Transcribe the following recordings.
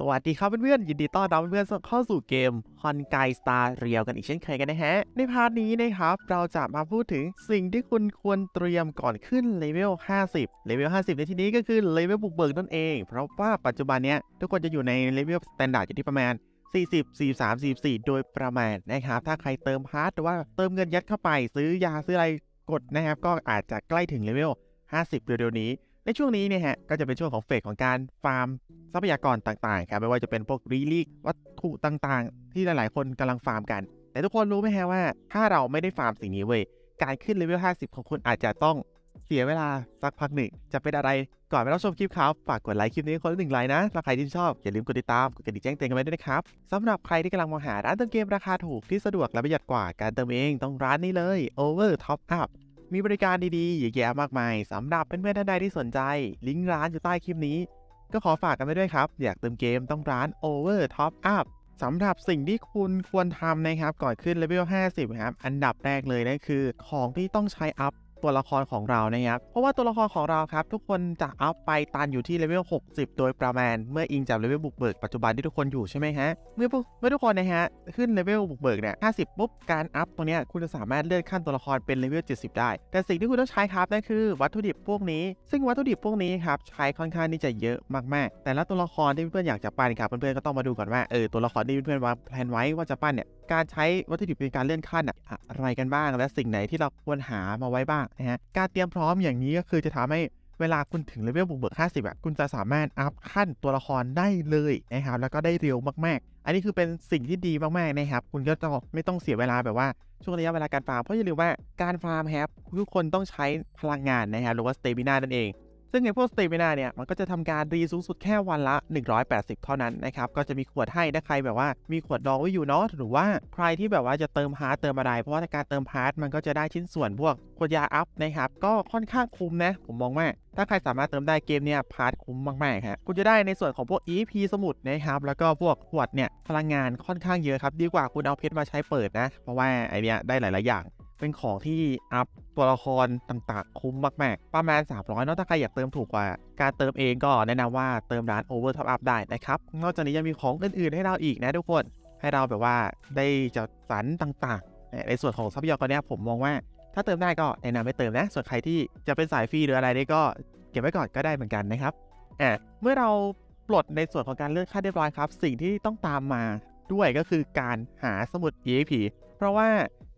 สวัสดีครับเพื่อนๆยินดีต้อนรับเพื่อนๆเข้าสู่เกมฮอนไกสตาร์เรียวกันอีกเช่นเคยกันนะฮะ ในพาร์ทนี้นะครับ เราจะมาพูดถึงสิ่งที่คุณควรเตรียมก่อนขึ้นเลเวล 50 เลเวล 50 ในที่นี้ก็คือเลเวลบุกเบิกนั่นเอง เพราะว่าปัจจุบันเนี้ยทุกคนจะอยู่ในเลเวลสแตนดาร์ดอยู่ที่ประมาณ 40 43 44 โดยประมาณนะครับ ถ้าใครเติมพาร์ทหรือว่าเติมเงินยัดเข้าไป ซื้อยาซื้ออะไรกดนะครับ ก็อาจจะใกล้ถึงเลเวล50 เร็วๆนี้ ในช่วงนี้เนี่ยฮะก็จะเป็นช่วงของเฟสของการฟาร์มทรัพยากรต่างๆครับไม่ว่าจะเป็นพวกรีลิกวัตถุต่างๆ ที่หลายๆ คนกำลังฟาร์มกัน แต่ทุกคนรู้ไหมฮะว่า ถ้าเราไม่ได้ฟาร์มสิ่งนี้เว้ยการขึ้นเลเวล 50 ของคุณอาจจะต้องเสียเวลาสักพักหนึ่ง จะเป็นอะไรก่อนไปรับชมคลิปครับฝากกดไลค์คลิปนี้คนละหนึ่งไลค์นะถ้าใครที่ชอบ อย่าลืมกดติดตาม กดกระดิ่งแจ้งเตือนกันไว้ด้วยนะครับสำหรับใครที่กำลังมองหาร้านเติมเกมราคาถูกที่สะดวกและประหยัดกว่าการเติมเองต้องร้านนี้เลย Over Top Up มีบริการดีๆเยอะแยะมากมายสำหรับเพื่อนๆท่านใดที่สนใจ ลิงก์ร้านอยู่ใต้คลิปนี้ ก็ขอฝากกันไว้ด้วยครับ อยากเติมเกมต้องร้าน Over Top Up สำหรับสิ่งที่คุณควรทำนะครับ ก่อนขึ้นเลเวล 50 ครับ อันดับแรกเลยนั่นคือ ของที่ต้องใช้อัพ ตัวละครของเรานะครับเพราะว่าตัวละครของเราครับทุกคนจะอัพไปตันอยู่ที่เลเวล 60 โดยประมาณ เมื่ออิงจากเลเวลบุกเบิกปัจจุบันที่ทุกคนอยู่ใช่ไหมฮะ เมื่อพวกเมื่อทุกคนนะฮะขึ้นเลเวลบุกเบิกเนี่ย 50 ปุ๊บ การอัพตรงเนี้ยคุณจะสามารถเลื่อนขั้นตัวละครเป็นเลเวล 70 ได้ แต่สิ่งที่คุณต้องใช้ครับนั่นคือวัตถุดิบพวกนี้ ซึ่งวัตถุดิบพวกนี้ครับใช้ค่อนข้างที่จะเยอะมากๆ แต่ละตัวละครที่เพื่อนๆอยากจะปั้นครับเพื่อนๆก็ต้องมาดูก่อนว่าเออตัวละครที่เพื่อนๆวางแผนไว้ว่าจะปั้นเนี่ยการใช้วัตถุดิบในการเลื่อนขั้นอะไรกันบ้าง และสิ่งไหนที่เราควรหามาไว้บ้างนะฮะการเตรียมพร้อมอย่างนี้ก็คือจะทำให้เวลาคุณถึงเลเวลบุกเบิก 50อะคุณจะสามารถอัพขั้นตัวละครได้เลยนะครับแล้วก็ได้เร็วมากๆ อันนี้คือเป็นสิ่งที่ดีมากๆนะครับ คุณก็ต้องไม่ต้องเสียเวลาแบบว่าช่วงระยะเวลาการฟาร์มเพราะอย่าลืมว่าการฟาร์มครับทุกคนต้องใช้พลังงานนะครับหรือว่าสเตมินานั่นเอง ซึ่งในพวกสเตมินาเนี่ยมันก็จะทำการรีสูงสุดแค่วันละ 180 เท่านั้นนะครับก็จะมีขวดให้ถ้าใครแบบว่ามีขวดดองไว้อยู่เนาะหรือว่าใครที่แบบว่าจะเติมพาร์ทเติมอะไร เพราะว่าการเติมพาร์ทมันก็จะได้ชิ้นส่วนพวกขวดยาอัพนะครับก็ค่อนข้างคุ้มนะผมมองว่าถ้าใครสามารถเติมได้เกมเนี่ยพาร์ทคุ้มมากๆฮะคุณจะได้ในส่วนของพวก EP สมุดนะครับแล้วก็พวกขวดเนี่ยพลังงานค่อนข้างเยอะครับดีกว่าคุณเอาเพชรมาใช้เปิดนะเพราะว่าไอเนี้ยได้หลายๆอย่าง เป็นของที่อัพตัวละครต่างๆ คุ้มมากๆ ประมาณ 300เนาะถ้าใครอยากเติมถูกกว่า การเติมเองก็แนะนำว่าเติมร้าน Over Top Up ได้นะครับ นอกจากนี้ยังมีของอื่นๆ ให้เราอีกนะทุกคน ให้เราแบบว่าได้จัดสรรต่างๆ ในส่วนของทรัพยากรเนี่ยผมมองว่า ถ้าเติมได้ก็แนะนำให้เติมนะ ส่วนใครที่จะเป็นสายฟรีหรืออะไรนี่ก็เก็บไว้ก่อนก็ได้เหมือนกันนะครับอ่าเมื่อเราปลดในส่วนของการเลือนขั้นเรียบร้อยครับ สิ่งที่ต้องตามมาด้วยก็คือการหาสมุด EXP เพราะว่า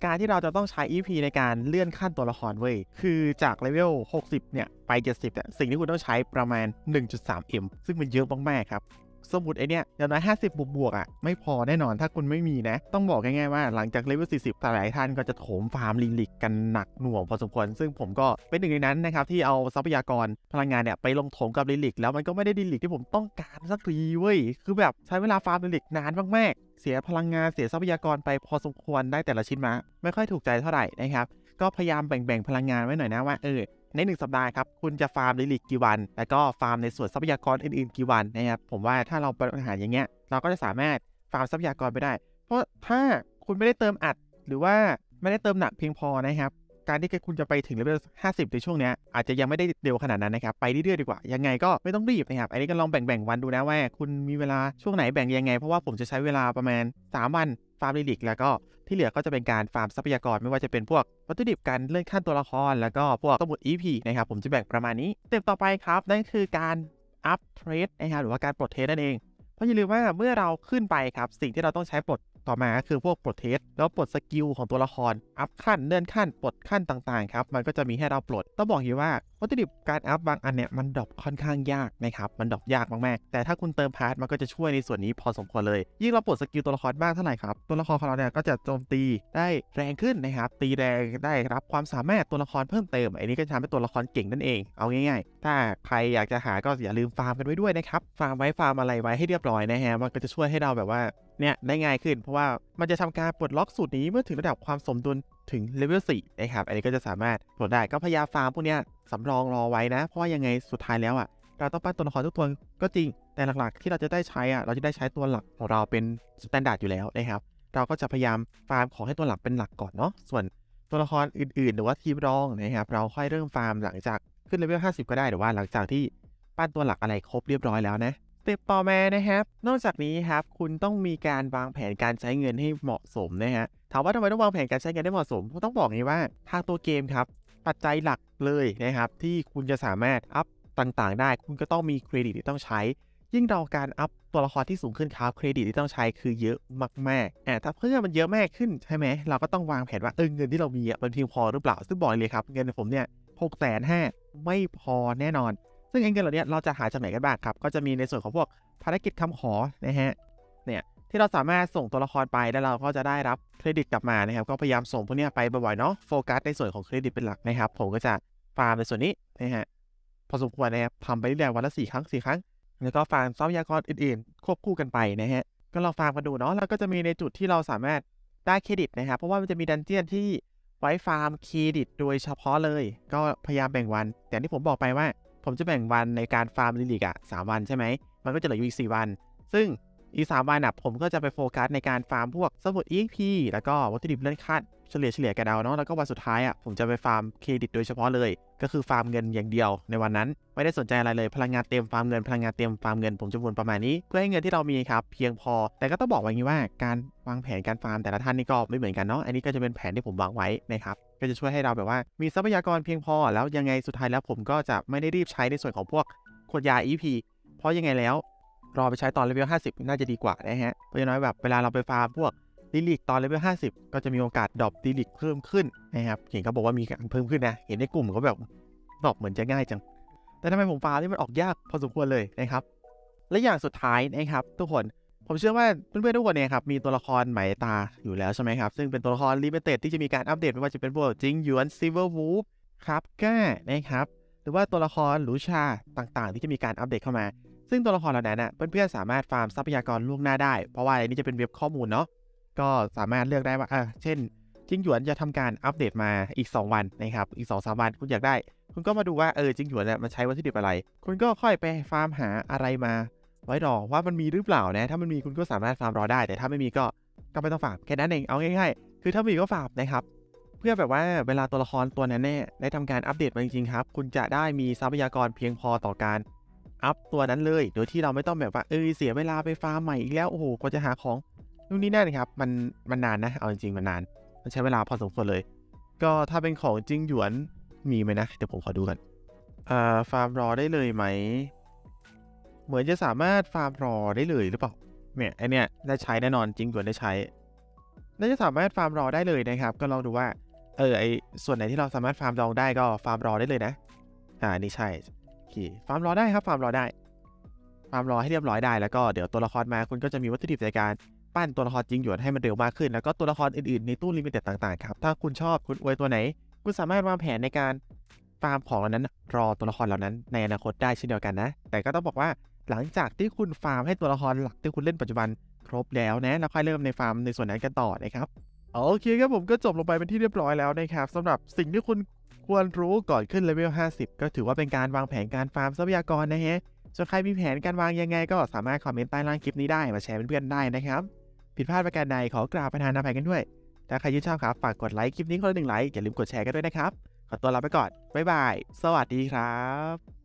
การที่เราจะต้องใช้ EP ในการเลื่อนขั้นตัวละครเว้ย คือจากเลเวล 60 เนี่ย ไป 70เนี่ย สิ่งที่คุณต้องใช้ประมาณ 1.3M ซึ่งมันเยอะมากๆครับ สมุดไอเนี้ยอย่างน้อย50บวกบวกๆอะไม่พอแน่นอนถ้าคุณไม่มีนะ ต้องบอกง่ายๆว่าหลังจากเลเวล40หลายท่านก็จะโถมฟาร์มลิลิกกันหนักหน่วงพอสมควร ซึ่งผมก็เป็นหนึ่งในนั้นนะครับที่เอาทรัพยากรพลังงานเนี่ยไปลงโถมกับลิลิกแล้วมันก็ไม่ได้ลิลิกที่ผมต้องการสักทีเว้ยคือแบบใช้เวลาฟาร์มลิลิกนานมากๆเสียพลังงานเสียทรัพยากรไปพอสมควรได้แต่ละชิ้นมา ไม่ค่อยถูกใจเท่าไหร่นะครับก็พยายามแบ่งๆพลังงานไว้หน่อยนะว่าเออ ใน 1 สัปดาห์ครับ คุณจะฟาร์มลิลิกกี่วัน แล้วก็ฟาร์มในส่วนทรัพยากรอื่นๆกี่วันนะครับ ผมว่าถ้าเราบริหาอย่างเงี้ย เราก็จะสามารถฟาร์มทรัพยากรไปได้ เพราะถ้าคุณไม่ได้เติมอัด หรือว่าไม่ได้เติมหนักเพียงพอนะครับ การที่คุณจะไปถึงเลเวล50 ในช่วงเนี้ยอาจจะยังไม่ได้เร็วขนาดนั้นนะครับ ไปเรื่อยๆดีกว่า ยังไงก็ไม่ต้องรีบนะครับ อันนี้ก็ลองแบ่งๆวันดูนะว่า คุณมีเวลาช่วงไหนแบ่งยังไง เพราะว่าผมจะใช้เวลาประมาณ 3 วันฟาร์มลิลิกแล้วก็ ที่เหลือก็จะเป็นการฟาร์มทรัพยากรไม่ว่าจะเป็นพวกวัตถุดิบการเลื่อนขั้นตัวละคร แล้วก็พวกสมุด EP นะครับผมจะแบ่งประมาณนี้เต็มต่อไปครับนั่นคือการอัพเทรดนะครับหรือว่าการปลดเทรดนั่นเองเพราะอย่าลืมว่าเมื่อเราขึ้นไปครับสิ่งที่เราต้องใช้ปลด ต่อมาคือพวกปลดเทสแล้วปลดสกิลของตัวละคร อัพขั้นเลื่อนขั้นปลดขั้นต่างๆครับ มันก็จะมีให้เราปลด ต้องบอกอยู่ว่าวัตถุดิบการอัพบางอันเนี่ยมันดรอปค่อนข้างยากนะครับ มันดรอปยากมากๆ แต่ถ้าคุณเติมพาร์ทมันก็จะช่วยในส่วนนี้พอสมควรเลย ยิ่งเราปลดสกิลตัวละครบ้างเท่าไหร่ครับ ตัวละครของเราเนี่ยก็จะโจมตีได้แรงขึ้นนะครับ ตีแรงได้รับความสามารถตัวละครเพิ่มเติม อันนี้ก็จะทำให้ตัวละครเก่งนั่นเอง เอาง่ายๆ ถ้าใครอยากจะหาก็อย่าลืมฟาร์มกันไว้ด้วยนะครับ ฟาร์มไว้ฟาร์มอะไรไว้ให้เรียบร้อยนะฮะ มันก็จะช่วยให้เราแบบว่า เนี่ยได้ง่ายขึ้น เพราะว่ามันจะทำการปลดล็อกสูตรนี้เมื่อถึงระดับความสมดุลถึงเลเวล4นะครับ อันนี้ก็จะสามารถปลดได้ก็พยายามฟาร์มพวกเนี้ยสำรองรอไว้นะ เพราะว่ายังไงสุดท้ายแล้วอะเราต้องปั้นตัวละครทุกตัวก็จริง แต่หลักๆ ที่เราจะได้ใช้อะเราจะได้ใช้ตัวหลักของเราเป็นสแตนดาร์ดอยู่แล้วนะครับเราก็จะพยายามฟาร์มของให้ตัวหลักเป็นหลักก่อนเนาะส่วนตัวละครอื่นๆ หรือว่าทีมรองนะครับเราค่อยเริ่มฟาร์มหลังจากขึ้นเลเวล50 ก็ได้หรือว่าหลังจากที่ปั้นตัวหลักอะไรครบเรียบร้อยแล้วนะ เต็ปต่อมานะครับ นอกจากนี้ครับคุณต้องมีการวางแผนการใช้เงินให้เหมาะสมนะฮะถามว่าทำไมต้องวางแผนการใช้เงินให้เหมาะสมผมต้องบอกงี้ว่าทางตัวเกมครับปัจจัยหลักเลยนะครับ ที่คุณจะสามารถอัพต่างๆ ได้ คุณก็ต้องมีเครดิตที่ต้องใช้ ยิ่งเราการอัพตัวละครที่สูงขึ้นครับเครดิตที่ต้องใช้คือเยอะมากๆอ่าถ้าเพื่อมันเยอะมากขึ้นใช่ไหมเราก็ต้องวางแผนว่าเออเงินที่เรามีมันเพียงพอหรือเปล่าซึ่งบอกเลยครับเงินผมเนี่ยหกแสนห้าไม่พอแน่นอน ซึ่งไอ้เงินเหล่านี้เราจะหาจากไหนกันบ้างครับ ก็จะมีในส่วนของพวกภารกิจคำขอนะฮะ เนี่ยที่เราสามารถส่งตัวละครไปแล้วเราก็จะได้รับเครดิตกลับมานะครับ ก็พยายามส่งพวกนี้ไปบ่อยๆเนาะ โฟกัสในส่วนของเครดิตเป็นหลักนะครับ ผมก็จะฟาร์มในส่วนนี้นะฮะ พอสมควรนะครับทำไปเรื่อยๆวันละสี่ครั้งสี่ครั้ง แล้วก็ฟาร์มทรัพยากรอื่นๆ ควบคู่กันไปนะฮะ ก็ลองฟาร์มกันดูเนาะ แล้วก็จะมีในจุดที่เราสามารถได้เครดิตนะครับ เพราะว่ามันจะมีดันเจียนที่ไว้ฟาร์มเครดิต โดยเฉพาะเลย ก็พยายามแบ่งวัน แต่ที่ผมบอกไปว่า ผมจะแบ่งวันในการฟาร์มลิลิกอะสามวันใช่ไหม มันก็จะเหลืออยู่อีก4วัน ซึ่งอีกสามวันอะผมก็จะไปโฟกัสในการฟาร์มพวกสมุด EXP แล้วก็วัตถุดิบเลื่อนขั้น เฉลี่ยเฉลี่ยกันเอาเนาะแล้วก็วันสุดท้ายอะผมจะไปฟาร์มเครดิตโดยเฉพาะเลย ก็คือฟาร์มเงินอย่างเดียวในวันนั้น ไม่ได้สนใจอะไรเลยพลังงานเต็มฟาร์มเงินพลังงานเต็มฟาร์มเงินผมจะวนประมาณนี้ เพื่อให้เงินที่เรามีครับเพียงพอ แต่ก็ต้องบอกไว้งนี้ว่าการวางแผนการฟาร์มแต่ละท่านนี่ก็ไม่เหมือนกันเนาะอันนี้ก็จะเป็นแผนที่ผมวางไว้นะครับก็จะช่วยให้เราแบบว่ามีทรัพยากรเพียงพอ แล้วยังไงสุดท้ายแล้วผมก็จะไม่ได้รีบใช้ในส่วนของพวกขวดยา EP เพราะยังไงแล้วรอไปใช้ตอนเลเวล50 น่าจะดีกว่านะฮะเพราะอย่างน้อยแบบเวลาเราไปฟาร์มพวก ดิลิกตอนเลเวล50ก็จะมีโอกาสดรอปดิลิกเพิ่มขึ้นนะครับเห็นเขาบอกว่ามีการเพิ่มขึ้นนะ เห็นในกลุ่มเขาแบบดรอปเหมือนจะง่ายจัง แต่ทำไมผมฟาร์มนี่มันออกยากพอสมควรเลยนะครับ และอย่างสุดท้ายนะครับ ทุกคนผมเชื่อว่าเพื่อนๆทุกคนเนี่ยครับมีตัวละครหมายตาอยู่แล้วใช่ไหมครับ ซึ่งเป็นตัวละครลิมิเต็ดที่จะมีการอัปเดตไม่ว่าจะเป็นพวกจิงหยวนซิเวอร์วูฟครับก้านะครับหรือว่าตัวละครหลูชาต่างๆ ที่จะมีการอัปเดตเข้ามา ซึ่งตัวละครเหล่านั้นน่ะเพื่อนๆสามารถฟาร์มทรัพยากรล่วงหน้าได้ เพราะว่าอันนี้จะเป็นเว็บข้อมูลเนาะ ก็สามารถเลือกได้ว่าอ่าเช่นจิงหยวนจะทำการอัปเดตมาอีก 2 วันนะครับ อีก2อสาวันคุณอยากได้ คุณก็มาดูว่าเออจิงหยวนเนี่ยมันใช้วัตถุดิบอะไร คุณก็ค่อยไปฟาร์มหาอะไรมา ไว้รอว่ามันมีหรือเปล่านะ ถ้ามันมีคุณก็สามารถฟาร์มรอได้ แต่ถ้าไม่มีก็ก็ไม่ต้องฟาร์มแค่นั้นเองเอาง่ายๆ คือถ้ามีก็ฟาร์มนะครับ เพื่อแบบว่าเวลาตัวละครตัวนั้นเนี่ยได้ทำการอัปเดตมาจริงๆครับ คุณจะได้มีทรัพยากรเพียงพอต่อการอัพตัวนั้นเลย โดยที่เราไม่ต้องแบบว่าเออเสียเวลาไปฟาร์มใหม่อีกแล้วโอ้โหกว่าจะหาของ นู่นนี่นั่นครับมันมันนานนะเอาจริงๆมันนาน มันใช้เวลาพอสมควรเลย ก็ถ้าเป็นของจริงหยวนมีไหมนะ เดี๋ยวผมขอดูกันอ่าฟาร์มรอได้เลยไหม เหมือนจะสามารถฟาร์มรอได้เลยหรือเปล่าเนี่ยไอเนี่ยได้ใช้แน่นอนจริงหยวนได้ใช้น่าจะสามารถฟาร์มรอได้เลยนะครับ ก็ลองดูว่าเออไอส่วนไหนที่เราสามารถฟาร์มรอได้ก็ฟาร์มรอได้เลยนะอ่านี่ใช่โอเคฟาร์มรอได้ครับฟาร์มรอได้ฟาร์มรอให้เรียบร้อยได้แล้วก็เดี๋ยวตัวละครมาคุณก็จะมีวัตถุดิบในการ ปั้นตัวละครจริงหยวนให้มันเร็วมากขึ้น แล้วก็ตัวละครอื่นๆในตู้ลิมิเต็ดต่างๆครับ ถ้าคุณชอบคุณอวยตัวไหน คุณสามารถวางแผนในการฟาร์มของเหล่านั้น รอตัวละครเหล่านั้นในอนาคตได้เช่นเดียวกันนะ แต่ก็ต้องบอกว่าหลังจากที่คุณฟาร์มให้ตัวละครหลักที่คุณเล่นปัจจุบันครบแล้วนะ แล้วค่อยเริ่มในฟาร์มในส่วนนั้นกันต่อนะครับ โอเคครับผมก็จบลงไปเป็นที่เรียบร้อยแล้วนะครับสำหรับสิ่งที่คุณควรรู้ก่อนขึ้นเลเวล 50 ก็ถือว่าเป็นการวางแผนการฟาร์มทรัพยากรนะฮะส่วนใครมีแผนการวางยังไงก็สามารถคอมเมนต์ใต้ล่างคลิปนี้ได้มาแชร์เพื่อนๆได้นะครับ ผิดพลาดประการใดขอกราบประธานอภัยกันด้วย ถ้าใครยิ้นชอบครับฝากกดไลค์คลิปนี้คนละหนึ่งไลค์อย่าลืมกดแชร์กันด้วยนะครับ ขอตัวลาไปก่อน บ๊ายบาย สวัสดีครับ